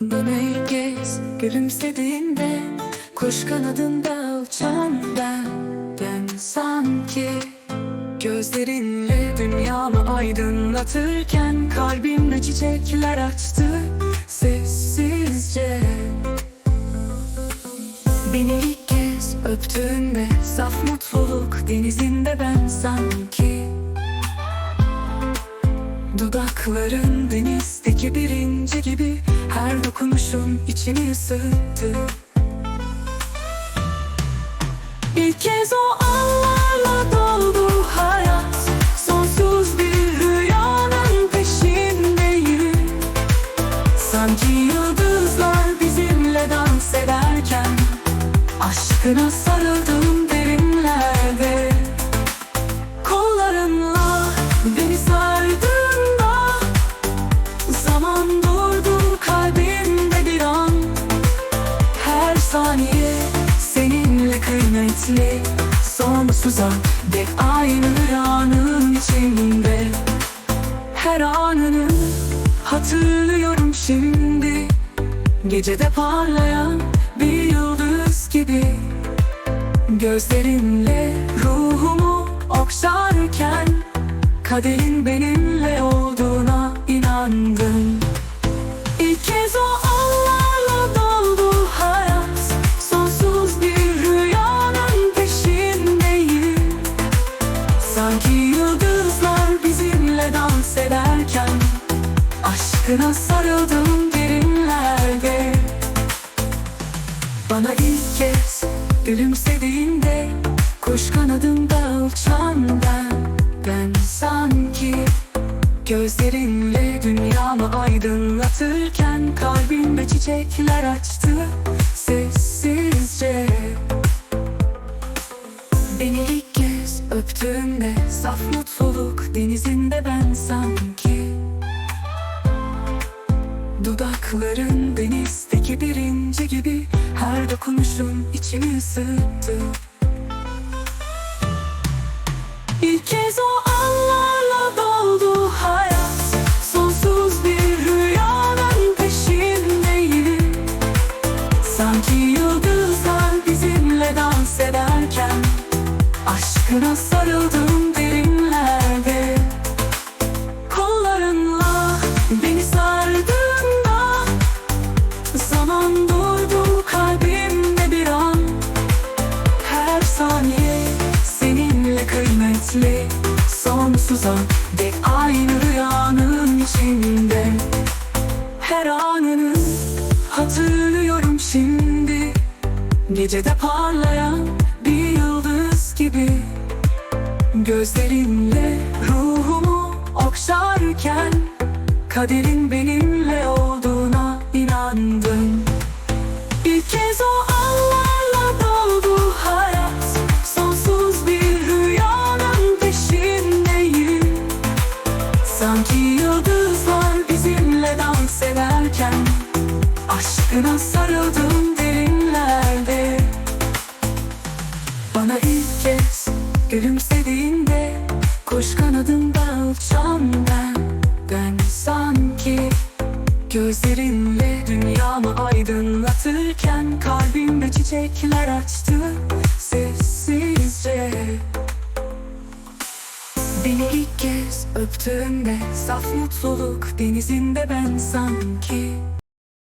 Bana ilk kez gülümsediğinde Kuş kanadında uçan ben Ben sanki Gözlerinle dünyamı aydınlatırken Kalbimde çiçekler açtı sessizce. Beni ilk kez öptüğünde Saf mutluluk denizinde ben sanki Dudakların denizdeki birinci gibi Her dokunuşun içini ısıttı. İlk kez o anlarla doldu hayat Sonsuz bir rüyanın peşindeyim. Sanki yıldızlar bizimle dans ederken Aşkına sarıldım derinlerde Sonsuza dek aynı rüyanın içinde. Her anını hatırlıyorum şimdi. Gecede parlayan bir yıldız gibi. Gözlerinle ruhumu okşarken Kaderin benimle olduğuna inandım Sanki yıldızlar bizimle dans ederken Aşkına sarıldım derinlerde. Bana ilk kez gülümsediğinde Kuş kanadında uçan ben. Ben sanki Gözlerinle dünyamı aydınlatırken Kalbimde çiçekler açtı. Sessizce kez öptüğünde Saf mutluluk denizinde ben sanki. Dudakların denizdeki birinci gibi Her dokunuşun içimi ısıttı. İlk kez o anlarla doldu hayat. Sonsuz bir rüyanın peşindeyim Sanki yıldızlar bizimle dans ederken Aşkına kıymetli Sonsuza dek aynı rüyanın içinde. Her anını hatırlıyorum şimdi. Gecede parlayan bir yıldız gibi. Gözlerinle ruhumu okşarken Kaderin benimle olduğuna inandım Aşkına sarıldım derinlerde. Bana ilk kez gülümsediğinde Kuş kanadında uçan ben. Ben sanki Gözlerinle dünyamı aydınlatırken Kalbimde çiçekler açtı sessizce. Beni ilk kez öptüğünde Saf mutluluk denizinde ben sanki